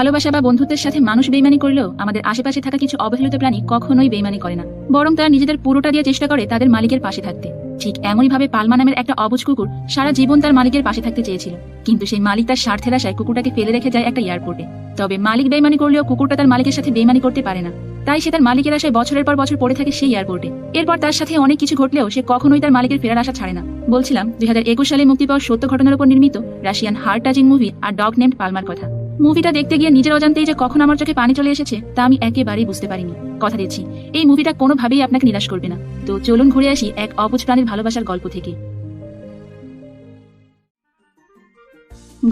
ভালোবাসা বা বন্ধুত্বের সাথে মানুষ বেইমানি করলেও আমাদের আশেপাশে থাকা কিছু অবহেলিত প্রাণী কখনোই বেইমানি করে না। বরং তারা নিজেদের পুরোটা দিয়ে চেষ্টা করে তাদের মালিকের পাশে থাকতে। ঠিক এমনই ভাবে পালমা নামের একটা অবুজ কুকুর সারা জীবন তার মালিকের পাশে থাকতে চেয়েছিল। কিন্তু সেই মালিক তার স্বার্থের আশায় কুকুরটাকে ফেলে রেখে যায় একটা এয়ারপোর্টে। তবে মালিক বেইমানি করলেও কুকুরটা তার মালিকের সাথে বেইমানি করতে পারে না। তাই সে তার মালিকের আশায় বছরের পর বছর পড়ে থাকে সেই এয়ারপোর্টে। এরপর তার সাথে অনেক কিছু ঘটলেও সে কখনোই তার মালিকের ফেরার আশা ছাড়ে না। বলছিলাম, দুই হাজার একুশ সালে মুক্তি পাওয়া সত্য ঘটনার উপর নির্মিত রাশিয়ান হার্ট টাচিং মুভি আর ডগ নেমড পালমার কথা। মুভিটা দেখতে গিয়ে নিজের অজান্তেই যে কখন আমার চোখে পানি চলে এসেছে, তা আমি একেবারেই বুঝতে পারিনি। কথা দিচ্ছি, এই মুভিটা কোনোভাবেই আপনাকে নিরাশ করবে না। তো চলুন ঘুরে আসি এক অবুজ প্রাণীর ভালোবাসার গল্প থেকে।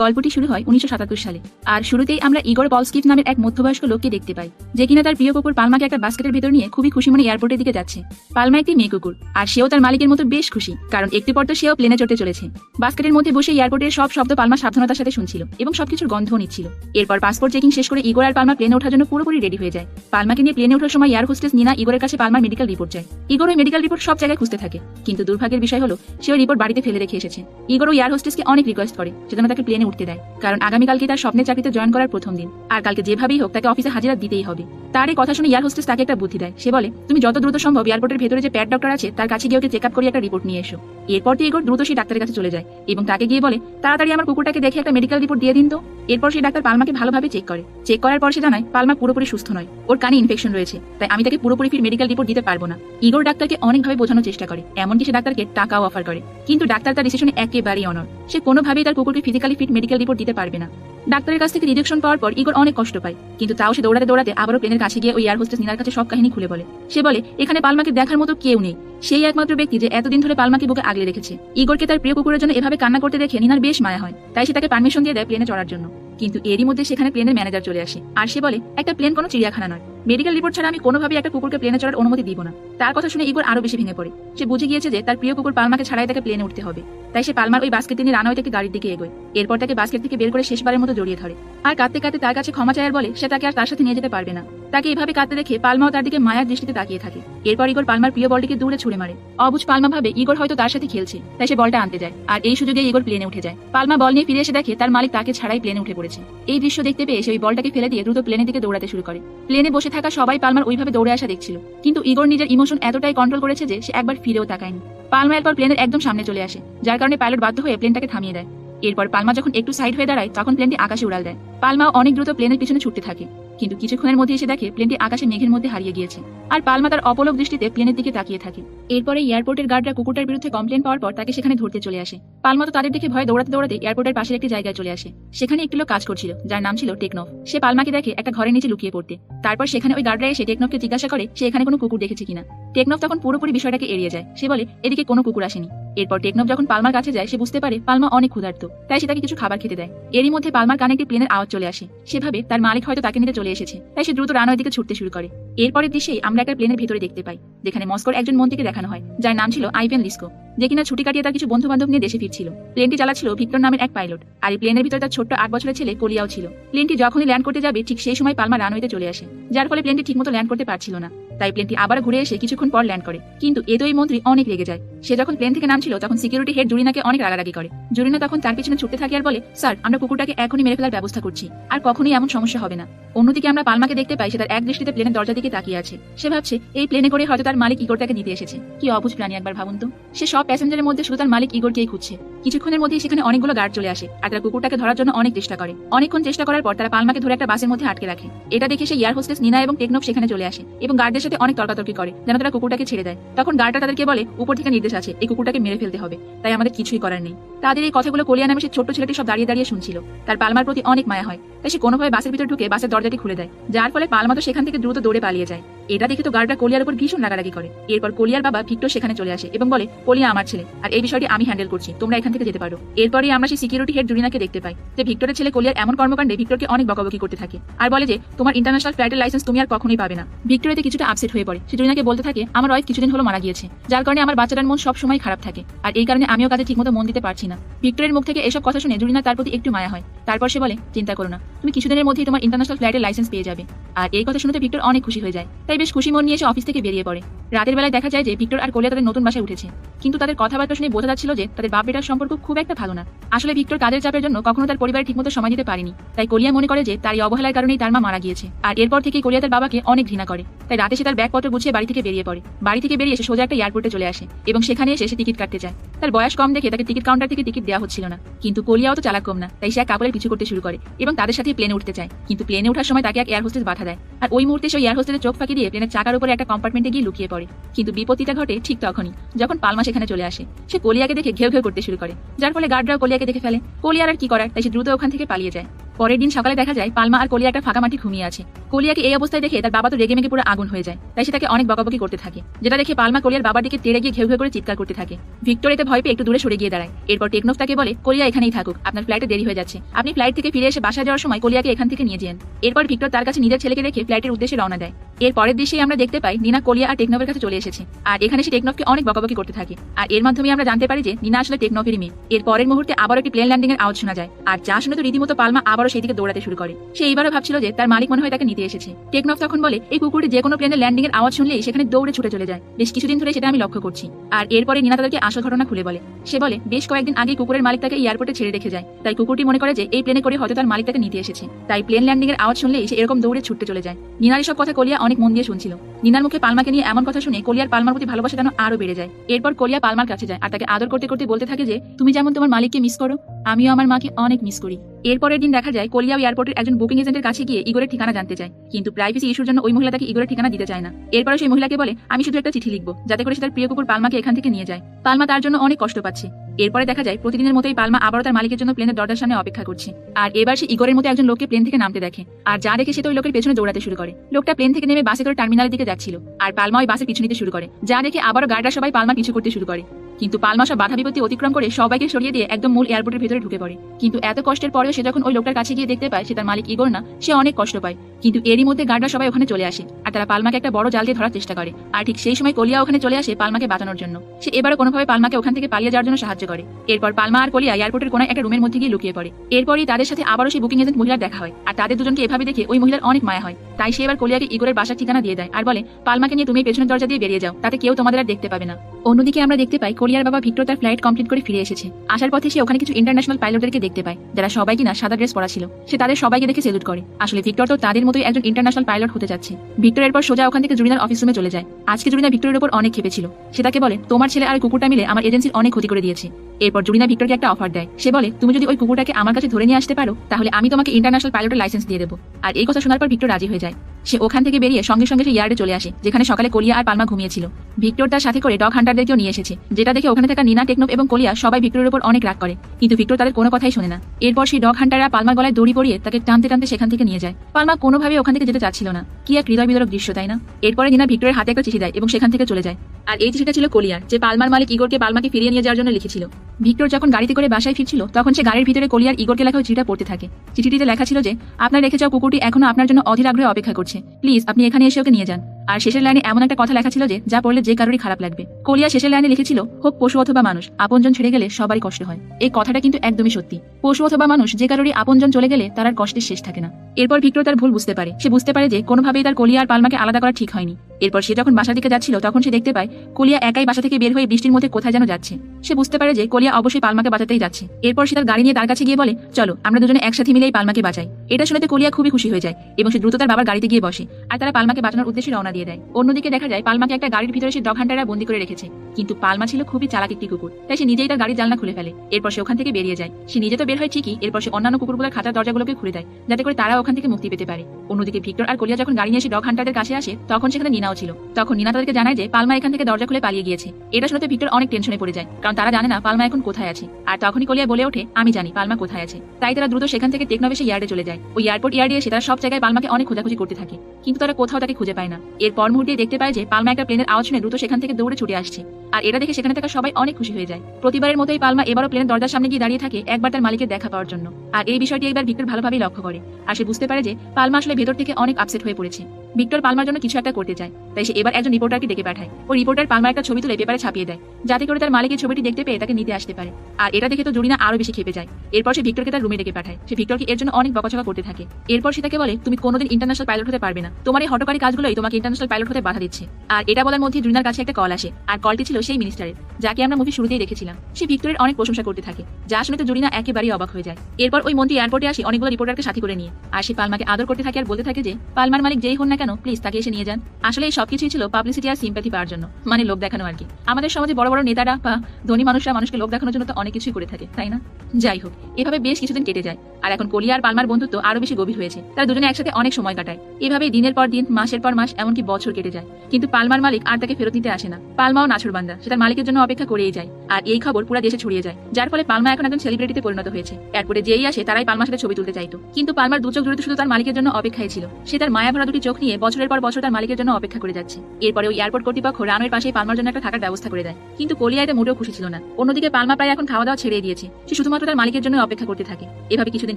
গল্পটি শুরু হয় উনিশশো সাতাত্তর সালে। আর শুরুতেই আমরা ইগর পলস্কিপ নামের এক মধ্যবয়স্ক লোককে দেখতে পাই, যে কিনা তার প্রিয় কুকুর পালমাকে একটা বাস্কেটের ভেতর নিয়ে খুবই খুশি মনে এয়ারপোর্টের দিকে যাচ্ছে। পালমা একটি মেয়ে কুকুর, আর সেও তার মালিকের মতো বেশ খুশি, কারণ একটি পর তো সেও প্লেনে চড়তে চলেছে। বাস্কেটের মধ্যে বসে এয়ারপোর্টের সব শব্দ পালমা সাবধানতার সাথে শুনছিল এবং সবকিছুর গন্ধও নিচ্ছিল। এরপর পাসপোর্ট চেকিং শেষ করে ইগোর আর পালমা প্লেনে ওঠার জন্য পুরোপুরি রেডি হয়ে যায়। পালমাকে নিয়ে প্লেনে ওঠার সময় এয়ার হোস্টেস নিনা ইগোরের কাছে পালমার মেডিকেল রিপোর্ট চায়। ইগোর ওই মেডিকেল রিপোর্ট সব জায়গায় খুঁজতে থাকে, কিন্তু দুর্ভাগ্যের বিষয় হলো সে ওই রিপোর্ট বাড়িতে ফেলে রেখে এসেছে। ইগর ও এয়ার হোস্টেসকে অনেক রিকোয়েস্ট করে সেজন্য তাকে প্লেনে উঠতে দেয়, কারণ আগামীকালকে তার স্বপ্নের চাকরিতে জয়েন করার প্রথম দিন। আর কালকে যেভাবেই হোক, তাকে অফিসে হাজিরা দিতেই হবে। তার এই কথা শুনে এয়ার হোস্টেস তাকে একটা বুদ্ধি দেয়। সে বলে, তুমি যত দ্রুত সম্ভব এয়ারপোর্টের ভেতরে যে প্যাড ডক্টর আছে, তার কাছে গিয়ে ওকে চেক আপ করে একটা রিপোর্ট নিয়ে এসো। এরপর ইগোর দ্রুত সেই ডাক্তারের কাছে চলে যায় এবং তাকে গিয়ে বলে, তাড়াতাড়ি আমার কুকুরটাকে দেখে একটা মেডিকেল রিপোর্ট দিয়ে দিন তো। এরপর সেই ডাক্তার পালমাকে ভালোভাবে চেক করে। চেক করার পর সে জানায়, পালমা পুরোপুরি সুস্থ নয়। ওর কানে ইনফেকশন রয়েছে, তাই আমি তাকে পুরোপুরি ফির মেডিকেল রিপোর্ট দিতে পারব না। ইগোর ডাক্তারকে অনেকভাবে বোঝানোর চেষ্টা করে, এমনকি সে ডাক্তারকে টাকাও অফার করে। কিন্তু ডাক্তার তার ডিসিশনে একেবারেই অনর সে কোনোভাবেই তার কুকুরকে ফিজিক্যালি ফিট মেডিকেল রিপোর্ট দিতে পারবে না। ডাক্তারের কাছ থেকে রিজেকশন পাওয়ার পর ইগোর অনেক কষ্ট পায়, কিন্তু তাও সে দৌড়াতে দৌড়াতে আবারও প্লেনের কাছে গিয়ে ওই এয়ার হোস্টেস নিনার কাছে সব কাহিনী খুলে বলে। সে বলে, এখানে পালমাকে দেখার মতো কেউ নেই। সেই একমাত্র ব্যক্তি যে এতদিন ধরে পালমাকে বুকে আগলে রেখেছে। ইগোরকে তার প্রিয় কুকুরের জন্য এভাবে কান্না করতে দেখে নিনার বেশ মায়া হয়। তাই সে তাকে পারমিশন দিয়ে দেয় প্লেনে চড়ার জন্য। কিন্তু এরই মধ্যে সেখানে প্লেনের ম্যানেজার চলে আসে। আর সে বলে, একটা প্লেন কোনো চিড়িয়াখানা নয়। মেডিকেল রিপোর্ট ছাড়া আমি কোনোভাবে একটা কুকুরকে প্লেনে চড়ার অনুমতি দিব না। তার কথা শুনে ইগোর আরও বেশি ভেঙে পড়ে। সে বুঝে গিয়েছে যে তার প্রিয় কুকুর পালমাকে ছাড়াই তাকে প্লেনে উঠতে হবে। তাই সে পালমার ওই বাস্কেট নিয়ে রানওয়ে থেকে গাড়ির দিকে এগোয়। এরপর তাকে বাস্কেট থেকে বের করে শেষবারের মতো জড়িয়ে ধরে। আর কাঁদতে কাঁদতে তার কাছে ক্ষমা চায় আর বলে সে তাকে আর তার সাথে নিয়ে যেতে পারবে না। তাকে এভাবে কাঁদতে দেখে পালমাও তার দিকে মায়ার দৃষ্টিতে তাকিয়ে থাকে। এরপর ইগোর পালমার প্রিয় বলটিকে দূরে ছুড়ে মারে। অবুজ পালমা ভাবে ইগোর হয়তো তার সাথে খেলছে, তাই সে বলটা আনতে যায়। আর এই সুযোগে ইগোর প্লেনে উঠে যায়। পালমা বল নিয়ে ফিরে এসে দেখে তার মালিক তাকে ছাড়াই প্লেনে উঠে পড়েছে। এই দৃশ্য দেখতে পেয়ে সে ওই বলটাকে ফেলে দিয়ে দ্রুত প্লেনের দিকে দৌড়াতে শুরু করে। প্লেনে বসে থাকা সবাই পালমার ওইভাবে দৌড়ে আসা দেখছিল। কিন্তু ইগোর নিজের ইমোশন এতটাই কন্ট্রোল করেছে যে সে একবার ফিরেও তাকায়নি। পালমা এরপর প্লেনের একদম সামনে চলে আসে, যার কারণে পাইলট বাধ্য হয়ে প্লেনটাকে থামিয়ে দেয়। এরপর পালমা যখন একটু সাইড হয়ে দাঁড়ায়, তখন প্লেনটি আকাশে উড়াল দেয়। পালমা অনেক দ্রুত প্লেনের পিছনে ছুটতে থাকে, কিন্তু কিছুক্ষণের মধ্যে এসে দেখে প্লেনটি আকাশে মেঘের মধ্যে হারিয়ে গিয়েছে। আর পালমা তার অপলক দৃষ্টিতে প্লেনের দিকে তাকিয়ে থাকে। এরপরে এয়ারপোর্টের গার্ডরা কুকুরটার বিরুদ্ধে কমপ্লেন পাওয়ার পর তাকে সেখানে ধরতে চলে আসে। পালমা তো তাদের দেখে ভয় দৌড়াতে দৌড়াতে এয়ারপোর্টের পাশের একটি জায়গায় চলে আসে। সেখানে একটি লোক কাজ করছিল, যার নাম ছিল টেকনফ। সে পালমাকে দেখে একটা ঘরের নিচে লুকিয়ে পড়তে। তারপর সেখানে ওই গার্ডরা এসে টেকনফকে জিজ্ঞাসা করে, সে এখানে কোনো কুকুর দেখেছে কিনা? টেকনফ তখন পুরোপুরি বিষয়টাকে এড়িয়ে যায়। সে বলে, এদিকে কোনো কুকুর আসেনি। এরপর টেকনফ যখন পালমার কাছে যায়, সে বুঝতে পারে পালমা অনেক ক্ষুধার্ত, তাই সে তাকে কিছু খাবার খেতে দেয়। এরই মধ্যে পালমার কানে একটি প্লেনের আওয়াজ চলে আসে। সেভাবে তার মালিক হয়তো তাকে নিতে চলে এসেছে। তাই সে দ্রুত রানওয়ের দিকে ছুটতে শুরু করে। এরপরের দৃশ্যেই আমরা একটা প্লেনের ভেতরে দেখতে পাই, যেখানে মস্কোর একজন মন্ত্রীকে দেখানো হয়, যার নাম ছিল আইভেন লিস্কো, যে কিনা ছুটি কাটিয়ে তার কিছু বন্ধু বান্ধব নিয়ে দেশে ফিরছিল। প্লেনটি চালাচ্ছিল ভিক্টর নামের এক পাইলট, আর এই প্লেনের ভিতরে তার ছোট্ট আট বছরের ছেলে কলিয়াও ছিল। প্লেনটি যখনই ল্যান্ড করতে যাবে, ঠিক সেই সময় পালমা রানওয়েতে চলে আসে, যার ফলে প্লেনটি ঠিকমতো ল্যান্ড করতে পারছিল না। তাই প্লেনটি আবার ঘুরে এসে কিছুক্ষণ পর ল্যান্ড করে। কিন্তু এ দুই মন্ত্রী অনেক রেগে যায়। সে যখন প্লেন থেকে নামছিল, তখন সিকিউরিটি হেড জুরিনাকে অনেক রাগারাগি করে। জুরিনা তখন তার পিছনে ছুটতে থাকে আর বলে, স্যার, আমরা কুকুরটাকে এখনই মেরে ফেলার ব্যবস্থা করছি। আর কখনোই এমন সমস্যা হবে না। অন্যদিকে আমরা পালমাকে দেখতে পাই, সে তার এক দৃষ্টিতে প্লেনের দরজা দিকে তাকিয়ে আছে। সে ভাবছে, এই প্লেনে করে হয়তো তার মালিক ইগোরটাকে নিতে এসেছে। কি অবুঝ প্রাণী একবার ভাবুন তো। সে সব প্যাসেঞ্জারের মধ্যে শুধু তার মালিক ইগোরকেই খুঁজছে। কিছুক্ষণের মধ্যেই সেখানে অনেকগুলো গার্ড চলে আসে, আর তারা কুকুরটাকে ধরার জন্য অনেক চেষ্টা করে। অনেকক্ষণ চেষ্টা করার পর তারা পালমাকে ধরে একটা বাসের মধ্যে আটকে রাখে। এটা দেখে সে এয়ার হোস্টেস নিনা এবং টেকনফ সেখানে চলে আসে এবং গার্ডদের সাথে অনেক তর্কাতর্কি করে, যেন তারা কুকুরটাকে ছেড়ে দেয়। তখন গার্ডটা তাদেরকে বলে, উপর থেকে নির্দেশ আছে, এই কুকুরটাকে মেরে ফেলতে হবে। তাই আমাদের কিছুই করার নেই। তাদের এই কথাগুলো কলিয়া নামে সে ছোট্ট ছেলেটি সব দাঁড়িয়ে দাঁড়িয়ে শুনছিল। তার পালমার প্রতি অনেক মায়া হয়। তাই সে কোনোভাবে বাসের ভিতরে ঢুকে বাসের দরজাটি খুলে দেয়, যার ফলে পালমা তো সেখান থেকে দ্রুত দৌড়ে পালিয়ে যায়। এটা দেখে তো গার্ডরা কলিয়ার উপর ভীষণ রাগারাগি করে। এরপর কলিয়ার বাবা ভিক্টর সেখানে চলে আসে এবং বলে, কলিয়া আমার ছেলে, আর এই বিষয়টি আমি হ্যান্ডেল করছি। তোমরা এখান থেকে যেতে পারো। এরপরই আমরা সেই সিকিউরিটি হেড জুরিনাকে দেখতে পাই, যে ভিক্টরের ছেলে কলিয়ার এমন কর্মকাণ্ডে ভিক্টরকে অনেক বকাবকি করতে থাকে আর বলে যে, তোমার ইন্টারন্যাশনাল ফ্লাইটের লাইসেন্স তুমি আর কখনোই পাবে না। ভিক্টর এতে কিছুটা আপসেট হয়ে পড়ে। সে জুরিনাকে বলতে থাকে, আমার ওয়াইফ কিছুদিন হলো মারা গিয়েছে, যার কারণে আমার বাচ্চাটার মন সব সময় খারাপ থাকে। আর এই কারণে আমিও কাজে ঠিকমতো মন দিতে পারছি না। ভিক্টরের মুখ থেকে এসব কথা শুনে জুরিনা তার প্রতি একটু মায়া হয়। তারপর সে বলে, চিন্তা করো না, তুমি কিছুদিনের মধ্যেই তোমার ইন্টারন্যাশনাল ফ্লাইটের লাইসেন্স পেয়ে যাবে। আর এই কথা শুনতে ভিক্টর অনেক খুশি হয়ে যায়। তাই বেশ খুশি মন নিয়ে সে অফিস থেকে বেরিয়ে পড়ে। রাতের বেলায় দেখা যায় যে ভিক্টর আর কোলিয়া তাদের নতুন বাসায় উঠেছে। কিন্তু তাদের কথাবার্তা শুনে বোঝা যাচ্ছিল যে তাদের বাপ বেটার সম্পর্ক খুব একটা ভালো না। আসলে ভিক্টর কাজের চাপের জন্য কখনো তার পরিবারে ঠিকমতো সময় দিতে পারেনি। তাই কোলিয়া মনে করে যে তার এই অবহেলার কারণেই তার মা মারা গিয়েছে। আর এরপর থেকে কোলিয়া তার বাবাকে অনেক ঘৃণা করে। তাই রাতে সে তার ব্যাগপত্র গুছিয়ে বাড়ি থেকে বেরিয়ে পড়ে। বাড়ি থেকে বেরিয়ে এসে সোজা একটা এয়ারপোর্টে চলে আসে এবং সেখানে এসে সে টিকিট কাটতে চায় তার বয়স কম দেখে তাকে টিকিট কাউন্টার থেকে টিকিট দেওয়া হচ্ছিল না। কিন্তু কোলিয়াও তো চালাক কম না, তাই সে এক কাপড়ের পিছু করতে শুরু করে এবং তাদের সাথে প্লেনে উঠতে চায় কিন্তু প্লেনে ওঠার সময় তাকে এক এয়ার হোস্টেস বাধা দেয় আর ওই মুহূর্তে সে এয়ার হোস্টেসের চোখ ফাঁকি দিয়ে প্লেনের চাকার উপরে একটা কম্পার্টমেন্টে গিয়ে লুকিয়ে পড়ে। কিন্তু বিপত্তিটা ঘটে ঠিক তখনই, যখন পালমা সেখানে চলে আসে। সে কোলিয়াকে দেখে ঘেউ ঘেউ করতে শুরু করে, যার ফলে গার্ডরাও কোলিয়াকে দেখে ফেলে। কোলিয়ার আর কি করার, তাই সে দ্রুত ওখান থেকে পালিয়ে যায়। পরের দিন সকালে দেখা যায়, পালমা আর কোলিয়া একটা ফাঁকা মাটি ঘুমিয়ে আছে। কোলিয়াকে এই অবস্থায় দেখে তার বাবা তো রেগে মেগে পুরো আগুন হয়ে যায়। তাই সে তাকে অনেক বকাবকি করতে থাকে। যেটা দেখে পালমা কোলিয়ার বাবার দিকে তেড়ে গিয়ে ঘেউ ঘেউ করে চিৎকার করতে থাকে। ভিক্টর এতে ভয় পেয়ে একটু দূরে সরে গিয়ে দাঁড়ায়। এরপর টেকনোফ তাকে বলে, কলিয়া এখানেই থাকুক। আপনার ফ্লাইটে দেরি হয়ে যাচ্ছে। আপনি ফ্লাইট থেকে ফিরে এসে বাসা যাওয়ার সময় কোলিয়াকে এখান থেকে নিয়ে যান। এরপর ভিক্টর তার কাছে নিজের ছেলেকে রেখে ফ্লাইটের উদ্দেশ্যে রওনা দেয়। এর পরের দৃশ্যেই আমরা দেখতে পাই, নিনা কোলিয়া আর টেকনফের কাছে চলে এসেছে। আর এখানে সে টেকনফকে অনেক বকাবকি করতে থাকে। আর এর মাধ্যমে আমরা জানতে পারি যে, নিনা আসলে টেকনফেরই মেয়ে। এর পরের মুহূর্তে আবার একটি প্লেন ল্যান্ডিং এর আওয়াজ শোনা যায়। আর যা শুনে তো রীতিমতো পালমা আবারও সেই দিকে দৌড়াতে শুরু করে। সে এইবারও ভাবছিল যে তার মালিক মনে হয় তাকে নিতে এসেছে। টেকনফ তখন বলে, এই কুকুরটি যে কোনো প্লেনের ল্যান্ডিং এর আওয়াজ শুনলেই সেখানে দৌড়ে ছুটে চলে যায়। বেশ কিছুদিন ধরে সেটা আমি লক্ষ্য করছি। আর এরপরে নিনা তাদেরকে আসল ঘটনা খুলে বলে। সে বলে, বেশ কয়েকদিন আগে কুকুরের মালিক তাকে এয়ারপোর্টে ছেড়ে রেখে যায়। তাই কুকুরটি মনে করে যে এই প্লেনে করে হয়তো তার মালিক তাকে নিতে এসেছে। তাই প্লেন ল্যান্ডিং এর আওয়াজ শুনলেই সে এরকম দৌড়ে ছুটতে চলে যায়। নিনার এসব কথা কলিয়া অনেক মন দিয়ে শুনছিল। নিনার মুখে পালমাকে নিয়ে এমন কথা শুনে কলিয়ার পালমার প্রতি ভালোবাসা যেন আরও বেড়ে যায়। এরপর কলিয়া পালমার কাছে যায় আর তাকে আদর করতে করতে বলতে থাকে যে, তুমি যেমন তোমার মালিককে মিস করো, আমিও আমার মাকে অনেক মিস করি। এরপরের দিন দেখা যায় কলিয়াও এয়ারপোর্টের একজন বুকিং এজেন্টের কাছে গিয়ে ইগোরের ঠিকানা জানতে চায়, কিন্তু প্রাইভেসি ইস্যুর জন্য ওই মহিলা তাকে ইগোরের ঠিকানা দিতে চায় না। এরপরে সেই মহিলাকে বলে, আমি শুধু একটা চিঠি লিখব, যাতে করে সে তার প্রিয় কুকুর পালমাকে এখান থেকে নিয়ে যায়। পালমা তার জন্য অনেক কষ্ট পাচ্ছে। এরপরে দেখা যায় প্রতিদিনের মতোই পালমা আবারও তার মালিকের জন্য প্লেনের দরজার সামনে অপেক্ষা করছে। আর এবার সে ইগোরের মতো একজন লোককে প্লেন থেকে নামতে দেখে। আর যা দেখে সে তো ওই লোকের পেছনে দৌড়াতে শুরু করে। লোকটা প্লেন থেকে নেমে বাসে করে টার্মিনালের দিকে যাচ্ছিল। আর পালমা ওই বাসে পিছু নিতে শুরু করে। যা দেখে আবারও গার্ডরা সবাই পালমা পিছু করতে শুরু করে। কিন্তু পালমা সব বাধা বিপত্তি অতিক্রম করে সবাইকে সরিয়ে দিয়ে একদম মূল এয়ারপোর্টের ভেতরে ঢুকে পড়ে। কিন্তু এত কষ্টের পরেও সে যখন ওই লোকটার কাছে গিয়ে দেখতে পায়, সে তার মালিক ইগোর না, সে অনেক কষ্ট পায়। কিন্তু এরই মধ্যে গার্ডরা সবাই ওখানে চলে আসে, আর তারা পালমাকে একটা বড় জাল দিয়ে ধরার চেষ্টা করে। আর ঠিক সেই সময় কলিয়া ওখানে চলে আসে পালমাকে বাঁচানোর জন্য। সে এবারও কোনোভাবে পালমাকে ওখান থেকে পালিয়ে যাওয়ার জন্য সাহায্য করে। এরপর পালমা আর কলিয়া এয়ারপোর্টের কোনো একটা রুমের মধ্যে গিয়ে লুকিয়ে পড়ে। এরপরই তাদের সাথে আবারও সেই বুকিং এজেন্ট মহিলার দেখা হয়। আর তাদের দুজনকে এভাবে দেখে ওই মহিলার অনেক মায়া হয়। তাই সে এবার কলিয়াকে ইগোরের বাসার ঠিকানা দিয়ে দেয়। আর বলে, পালমাকে নিয়ে তুমি পেছনের দরজা দিয়ে বেরিয়ে যাও, তাতে কেউ তোমাদের আর দেখতে পাবে না। অন্যদিকে আমরা দেখতে পাই কোরিয়ার বাবা ভিক্টর তার ফ্লাইট কমপ্লিট করে ফিরে এসেছে। আসার পথে সে ওখানে কিছু ইন্টারন্যাশনাল পাইলটদেরকে দেখতে পায়, যারা সবাই কিনা সাদা ড্রেস পরা ছিল। সে তাদের সবাইকে দেখে সেলুট করে। আসলে ভিক্টর তো তাদের মতোই একজন ইন্টারন্যাশনাল পাইলট হতে যাচ্ছে। ভিক্টর পর সোজা ওখান থেকে জুরিনার অফিস রুমে চলে যায়। আজকে জুরিনা ভিক্টরের উপর অনেক খেপেছিল সে তাকে বলে, তোমার ছেলে আর কুকুরটা মিলে আমার এজেন্সির অনেক ক্ষতি করে দিয়েছে। এরপর জুরিনা ভিক্টরকে একটা অফার দেয়। সে বলে, তুমি যদি ওই কুকুরটাকে আমার কাছে ধরে নিয়ে আসতে পারো, তাহলে আমি তোমাকে ইন্টারন্যাশনাল পাইলটের লাইসেন্স দিয়ে দেবো। আর এই কথা শোনার পর ভিক্টর রাজি হয়ে যায়। সে ওখান থেকে বেরিয়ে সঙ্গে সঙ্গে সে ইয়ার্ডে চলে আসে, যেখানে সকালে কলিয়া আর পালমা ঘুমিয়েছিল। ভিক্টর তার সাথে করে ডগ হান্টারদেরকেও নিয়ে এসেছে, যেটা দেখে ওখানে থাকা নিনা টেকনোপ এবং কলিয়া সবাই ভিক্টরের উপর অনেক রাগ করে। কিন্তু ভিক্টর তাদের কোনো কথাই শোনে না। এরপর সেই ডগ হান্টাররা পালমার গলায় দড়ি পরিয়ে তাকে টানতে টানতে সেখান থেকে নিয়ে যায়। পালমা কোনোভাবে ওখান থেকে যেতে চাচ্ছিল না। কি এক হৃদয় বিদরক দৃশ্য, তাই না? এরপরে নিনা ভিক্টরের হাতে একটা চিঠি দেয় এবং সেখান থেকে চলে যায়। আর এই চিঠিটা ছিল কলিয়ার, যে পালমার মালিক ইগোরকে পালমাকে ফিরিয়ে নিয়ে যাওয়ার জন্য লিখেছিল। ভিক্টর যখন গাড়িতে করে বাসায় ফিরছিল, তখন সে গাড়ির ভিতরে কলিয়ার ইগোরকে লেখা চিঠিটা পড়তে থাকে। চিঠিটিতে লেখা ছিল যে, আপনার রেখে যাও কুকুরটি এখনও আপনার জন্য অধীর আগ্রহে অপেক্ষা করছে। প্লিজ আপনি এখানে এসে ওকে নিয়ে যান। আর শেষের লাইনে এমন একটা কথা লেখা ছিল যে, যা পড়লে যে কারোরই খারাপ লাগবে। কলিয়া শেষের লাইনে লিখেছিল, হোক, পশু অথবা মানুষ, আপনজন ছেড়ে গেলে সবারই কষ্ট হয়। এই কথাটা কিন্তু একদমই সত্যি। পশু অথবা মানুষ, যে কারোরই আপনজন চলে গেলে তার আর কষ্টের শেষ থাকে না। এরপর ভিক্টর তার ভুল বুঝতে পারে। সে বুঝতে পারে যে, কোনোভাবেই তার কলিয়া আর পালমাকে আলাদা করা ঠিক হয়নি। এরপর সে যখন বাসা দিকে যাচ্ছিল, তখন সে দেখতে পায়, কলিয়া একাই বাসা থেকে বের হয়ে বৃষ্টির মধ্যে কোথায় যেন যাচ্ছে। সে বুঝতে পারে যে, কলিয়া অবশ্যই পালমাকে বাঁচাতেই যাচ্ছে। এরপর সে তার গাড়ি নিয়ে তার কাছে গিয়ে বলে, চলো, আমরা দুজনে একসাথে মিলেই পালমাকে বাঁচাই। এটা শুনেতে কলিয়া খুবই খুশি হয়ে যায়, এবং সে দ্রুত তার বাবার গাড়িতে গিয়ে বসে, আর তারা পালমাকে বাঁচানোর উদ্দেশ্যে রওনা দিয়ে দেয়। অন্যদিকে দেখা যায়, পালমাকে একটা গাড়ির ভিতরে সে ডগ হান্টাররা বন্দি করে রেখেছে। কিন্তু পালমা ছিল খুবই চালাক একটি কুকুর। তাই সে নিজেই তার গাড়ির জানলা খুলে ফেলে। এরপর সে ওখান থেকে বেরিয়ে যায়। সে নিজে তো বের হয় ঠিকই, এরপর সে অন্যান্য কুকুরগুলোর খাতার দরজাগুলোকে খুলে দেয়, যাতে করে তারা ওখান থেকে মুক্তি পেতে পারে। অন্যদিকে ভিক্টর আর কলিয়া যখন গাড়ি নিয়ে এসে ডগ কাছে আসে, তখন সেখানে নিনাও ছিল। তখন নিনা তাদেরকে জানায় যে, পালমা এখান থেকে দরজা খুলে পালিয়ে গিয়েছে। এটা শুনতে ভিক্টর অনেক টেনশনে পড়ে যায়, কারণ তারা জানে না, পালমা এখন কোথায় আছে। আর তখনই কলিয়া বলে ওঠে, আমি জানি, পালমা কোথায় আছে। তাই তারা দ্রুত সেখান থেকে টেকনভেসে ইয়ার্ডে চলে যায়। ওই এয়ারপোর্ট ইয়ার্ডে এসে তারা সব জায়গায় পালমাকে অনেক খোঁজাখুঁজি করতে থাকে। কিন্তু তারা কোথাও তাকে খুঁজে পায় না। এর পর মুহূর্তে দেখতে পায় যে পালমা একটা প্লেনের আওয়াজ শুনে দ্রুত সেখান থেকে দৌড়ে ছুটে আসছে। আর এটা দেখে সেখানে থাকা সবাই অনেক খুশি হয়ে যায়। প্রতিবারের মতোই পালমা এবারও প্লেনের দরজার সামনে গিয়ে দাঁড়িয়ে থাকে একবার তার মালিকের দেখা পাওয়ার জন্য। আর এই বিষয়টি একবার ভিক্টর ভালোভাবেই লক্ষ্য করে। আর সে বুঝতে পারে যে পালমা আসলে ভেতর থেকে অনেক আপসেট হয়ে পড়েছে। ভিক্টর পালমার জন্য কিছু একটা করতে চায়। তাই সে এবার একজন রিপোর্টারকে ডেকে পাঠায়। ওই রিপোর্টার পালমার একটা ছবি তুলে পেপারে ছাপিয়ে দেয়, যাতে করে তার মালিকের ছবিটি দেখতে পেয়ে তাকে নিতে আসতে পারে। আর এটা দেখে তো জুরিনা আরও বেশি খেপে যায়। এরপর সে ভিক্টরকে তার রুমে ডেকে পাঠায়। সে ভিক্টরকে এর জন্য অনেক বকাচকা করতে থাকে। এরপর সে তাকে বলে, তুমি কোনোদিন ইন্টারন্যাশনাল পাইলট হতে পারবে না। তোমার এই হটকারী কাজগুলোই তোমাকে ইন্টারন্যাশনাল পাইলট হতে বাধা দিচ্ছে। আর এটা বলার মধ্যে জুরিনার কাছে একটা কল আসে। আর কলটি ছিল সেই মিনিস্টারের যাকে আমরা মুভি শুরুতেই দেখেছিলাম। সে ভিক্টরের অনেক প্রশংসা করতে থাকে, যা শুনে তো জুরিনা একেবারেই অবাক হয়ে যায়। এরপর ওই মন্ত্রী এয়ারপোর্টে আসে অনেকগুলো রিপোর্টারকে সাথী করে নিয়ে। আর সে পালমাকে আদর করতে থাকে আর বলতে থাকে যে, পালমার মালিক যেই হন না কেন? প্লিজ, তাকে এসে নিয়ে যান। আসলে এই সবকিছুই ছিল পাবলিসিটি আর সিম্প্যাথি পাওয়ার জন্য। মানে লোক দেখানো আর কি। আমাদের সমাজে বড় বড় নেতারা বা ধনী মানুষরা মানুষকে লোক দেখানোর জন্য তো অনেক কিছুই করে থাকে, তাই না? যাই হোক, এভাবে বেশ কিছুদিন কেটে যায়। আর এখন কলিয়া আর পালমার বন্ধুত্ব আরও বেশি গভীর হয়েছে। তারা দুজনে একসাথে অনেক সময় কাটায়। এভাবেই দিনের পর দিন, মাসের পর মাস, এমনকি বছর কেটে যায়। কিন্তু পালমার মালিক আর তাকে ফেরত নিতে আসে না। পালমাও নাছুর বান্দা সে তার মালিকের জন্য অপেক্ষা করেই যায়। আর এই খবর পুরো দেশে ছড়িয়ে যায়। যার ফলে পালমা এখন একজন সেলিব্রিটিতে পরিণত হয়েছে। এরপরে যেই আসে, তারাই পালমার সাথে ছবি তুলতে চাইতো। কিন্তু পালমার দু চোখ জুড়ে শুধু তার মালিকের জন্য অপেক্ষায় ছিল। সে তার মায়া ভরা দুটি চোখ বছরের পর বছর তার মালিকের জন্য অপেক্ষা করে যাচ্ছে। এরপরে ওই এয়ারপোর্ট কর্তৃপক্ষ রানের পাশে পালমার জন্য একটা থাকার ব্যবস্থা করে দেয়। কিন্তু কলিয়া এতে মোটেও খুশি ছিল না। অন্যদিকে পালমা প্রায় এখন খাওয়া দাওয়া ছেড়ে দিয়েছে। সে শুধুমাত্র তার মালিকের জন্য অপেক্ষা করতে থাকে। এভাবে কিছুদিন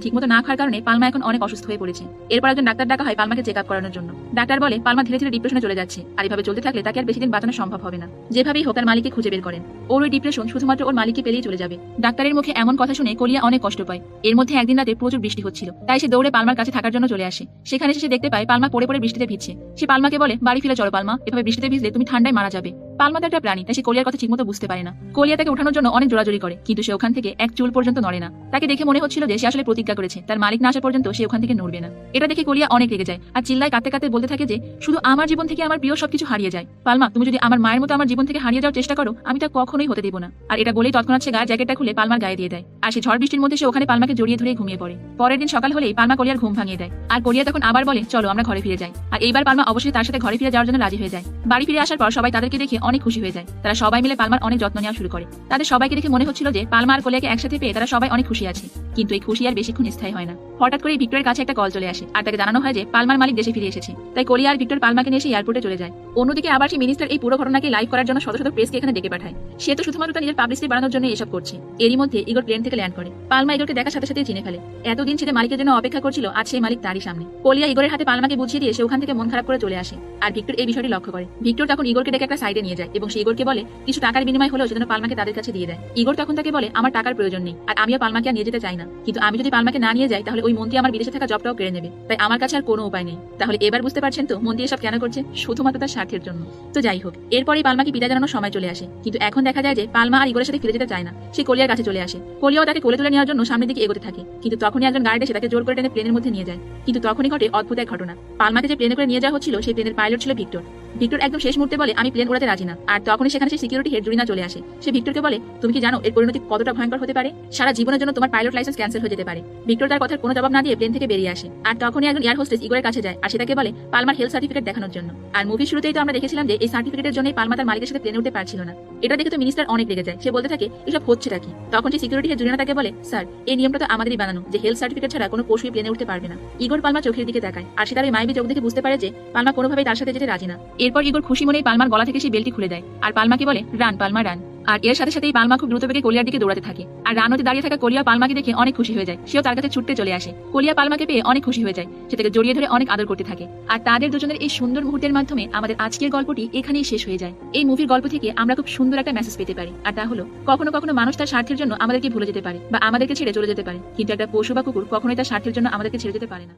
ঠিকমতো না খাওয়ার কারণে পালমা এখন অনেক অসুস্থ হয়ে পড়েছে। এরপর একজন ডাক্তার ডাকা হয় পালমাকে চেক আপ করানোর জন্য। ডাক্তার বলে, পালমা ধীরে ধীরে ডিপ্রেশনে চলে যাচ্ছে আর এভাবে চলতে থাকলে তাকে আর বেশি দিন বাঁচানো সম্ভব হবে না। যেভাবেই হোক তার মালিককে খুঁজে বের করেন। ওর ওই ডিপ্রেশন শুধুমাত্র ওর মালিককে পেলেই চলে যাবে। ডাক্তারের মুখে এমন কথা শুনে কলিয়া অনেক কষ্ট পায়। এর মধ্যে একদিন রাতে প্রচুর বৃষ্টি হচ্ছিল। তাই সে দৌড়ে পালমার কাছে থাকার জন্য চলে আসে। সেখানে সে দেখতে পায় পালমা পড়ে পড়ে বৃষ্টিতে ভিজছে। সে পালমাকে বলে, বাড়ি ফিরে চলো পালমা, এভাবে বৃষ্টিতে ভিজলে তুমি ঠান্ডায় মারা যাবে। পালমা তো একটা প্রাণী, তাই সে কলিয়ার কথা ঠিকমতো বুঝতে পারে না। কলিয়া তাকে ওঠানোর জন্য অনেক জোরাজোরি করে, কিন্তু সে ওখান থেকে এক চুল পর্যন্ত নড়ে না। তাকে দেখে মনে হচ্ছিল যে সে আসলে প্রতিজ্ঞা করেছে, তার মালিক না আসা পর্যন্ত সে ওখান থেকে নড়বে না। এটা দেখে কলিয়া অনেক রেগে যায়, আর চিল্লায় কাঁদতে কাঁদতে বলতে থাকে যে, শুধু আমার জীবন থেকে আমার প্রিয় সবকিছু হারিয়ে যায়। পালমা, তুমি যদি আমার মায়ের মতো আমার জীবন থেকে হারিয়ে যাওয়ার চেষ্টা করো, আমি তা কখনোই হতে দেবো না। আর এটা বলেই তৎক্ষণাৎ সে গায়ে জ্যাকেটটা খুলে পালমার গায়ে দিয়ে দেয়। আর সে ঝড় বৃষ্টির মধ্যে সে ওখানে পালমাকে জড়িয়ে ধরে ঘুমিয়ে পড়ে। পরের দিন সকাল হলেই পালমা কলিয়ার ঘুম ভাঙিয়ে দেয়। আর কলিয়া তখন আবার বলে, চলো, আমরা ঘরে ফিরে যাই। আর এইবার পালমা অবশ্যই তার সাথে ঘরে ফিরে যাওয়ার জন্য রাজি হয়ে যায়। বাড়ি ফিরে আসার পর সবাই তাদেরকে দেখে অনেক খুশি হয়ে যায়। তারা সবাই মিলে পালমার অনেক যত্ন নেওয়া শুরু করে। তাদের সবাইকে দেখে মনে হচ্ছিল যে পালমার কোলিয়াকে একসাথে পেয়ে তারা সবাই অনেক খুশি আছে। কিন্তু এই খুশি আর বেশিক্ষণ স্থায়ী হয় না। হঠাৎ করে ভিক্টরের কাছে একটা কল চলে আসে আর তাকে জানানো হয় যে পালমার মালিক দেশে ফিরে এসেছে। তাই কলিয়া আর ভিক্টর পালমাকে নিয়ে এসে এয়ারপোর্টে চলে যায়। অন্যদিকে আবার সেই মিনিস্টার এই পুরো ঘটনাকে লাইভ করার জন্য শত শত প্রেসকে এখানে ডেকে পাঠায়। সে তো শুধুমাত্র তার নিজের পাবলিসিটি বাড়ানোর জন্য এসব করছে। এরই মধ্যে ইগোর প্লেন থেকে ল্যান্ড করে। পালমা ইগোরকে দেখার সাথে সাথে চিনে ফেলে। এতদিন সে মালিকের জন্য অপেক্ষা করছিল, আজ সেই মালিক তারই সামনে। কলিয়া ইগোরের হাতে পালমাকে বুঝিয়ে দিয়ে সে ওখান থেকে মন খারাপ করে চলে আসে। আর ভিক্টর এই বিষয়টি লক্ষ্য করে। ভিক্টর তখন ইগোরকে ডেকে একটা সাইডে নিয়ে যায় এবং সে ইগোরকে বলে, কিছু টাকার বিনিময় হলেও সেজন্য পালমাকে তাদের কাছে দিয়ে দেয়। ইগোর তখন তাকে বলে, আমার টাকার প্রয়োজন নেই। আর আমিও পালমাকে আর নিয়ে যেতে চাই না। কিন্তু আমি যদি পালমাকে না নিয়ে যাই, তাহলে ওই মন্ত্রী আমার বিদেশে থাকা জবটাও কেড়ে নেবে। তাই আমার কাছে আর কোনো উপায় নেই। তাহলে এবার বুঝতে পারছেন তো মন্ত্রী এসব কেন করছে? শুধুমাত্র তার স্বার্থের জন্য। তো যাই হোক, এরপরই পালমাকে বিদায় জানানোর সময় চলে আসে। কিন্তু এখন দেখা যায় যে পালমা আর ইগোরের সাথে ফিরে যেতে চায় না। সে কলিয়ার কাছে চলে আসে। কলিয়াও তাকে কোলে তুলে নেওয়ার জন্য সামনের দিকে এগোতে থাকে। কিন্তু তখনই একজন গার্ড এসে তাকে জোর করে টেনে প্লেনের মধ্যে নিয়ে যায়। কিন্তু তখনই ঘটে অদ্ভুত এক ঘটনা। পালমাকে যে প্লেনে করে নিয়ে যাওয়া হচ্ছিল, সেই প্লেনের পাইলট ছিল ভিক্টর। ভিক্টর একদম শেষ মুহূর্তে বলে, আমি প্লেন উড়াতে রাজি না। আর তখনই সেখানে সে সিকিউরিটি হেড জুরিনা চলে আসে। সে ভিক্টরকে বলে, তুমি কি জানো এর পরিণতি কতটা ভয়ঙ্কর হতে পারে? সারা জীবনের জন্য তোমার পাইলট লাইসেন্স ক্যান্সেল হয়ে যেতে পারে। ভিক্টর তার কথার কোনো জবাব না দিয়ে প্লেন থেকে বেরিয়ে আসে। আর তখনই একজন এয়ার হোস্টেস ইগোরের কাছে যায়, আর সেটাকে বলে পালমার হেলথ সার্টিফিকেট দেখানোর জন্য। আর মুভি শুরুতেই তো আমরা দেখেছিলাম যে এই সার্টিফিকেটের জন্য পালমা তার মালিকের সাথে প্লেনে উঠতে পারছিল না। এটা দেখে তো মিনিস্টার অনেক রেগে যায়। সে বলতে থাকে, এসব হচ্ছেটা কি? তখন সে সিকিউরিটি হেড জুরিনা তাকে বলে স্যার এই নিয়মটা তো আমাদেরই বানানো, যে হেলথ সার্টিফিকেট ছাড়া কোনো পশুই প্লেনে উঠতে পারবে না। ইগোর পালমা চোখের দিকে তাকায়, আর সে তার মাইবি চোখ দেখে বুঝতে পারে যে পালমা কোনোভাবেই তার সাথে যেতে রাজি না। এরপর ইগোর খুশি মনেই পালমার গলা থেকে সেই বেলটি খুলে দেয়। আর পালমাকে বলে, রান, পালমা, রান। আর এর সাথে সাথেই পালমা খুব দ্রুত বেগে কলিয়ার দিকে দৌড়াতে থাকে। আর রান রানোতে দাঁড়িয়ে থাকা কলিয়া পালমাকে দেখে অনেক খুশি হয়ে যায়। সেও তার কাছে ছুটতে চলে আসে। কলিয়া পালমাকে পেয়ে অনেক খুশি হয়ে যায়। সে তাকে জড়িয়ে ধরে অনেক আদর করতে থাকে। আর তাদের দুজনের এই সুন্দর মুহূর্তের মাধ্যমে আমাদের আজকের গল্পটি এখানেই শেষ হয়ে যায়। এই মুভির গল্প থেকে আমরা খুব সুন্দর একটা মেসেজ পেতে পারি। আর তা হলো, কখনো কখনো মানুষ তার স্বার্থের জন্য আমাদেরকে ভুলে যেতে পারে বা আমাদেরকে ছেড়ে চলে যেতে পারে। কিন্তু একটা পশু বা কুকুর কখনোই তার স্বার্থের জন্য আমাদেরকে ছেড়ে যেতে পারে না।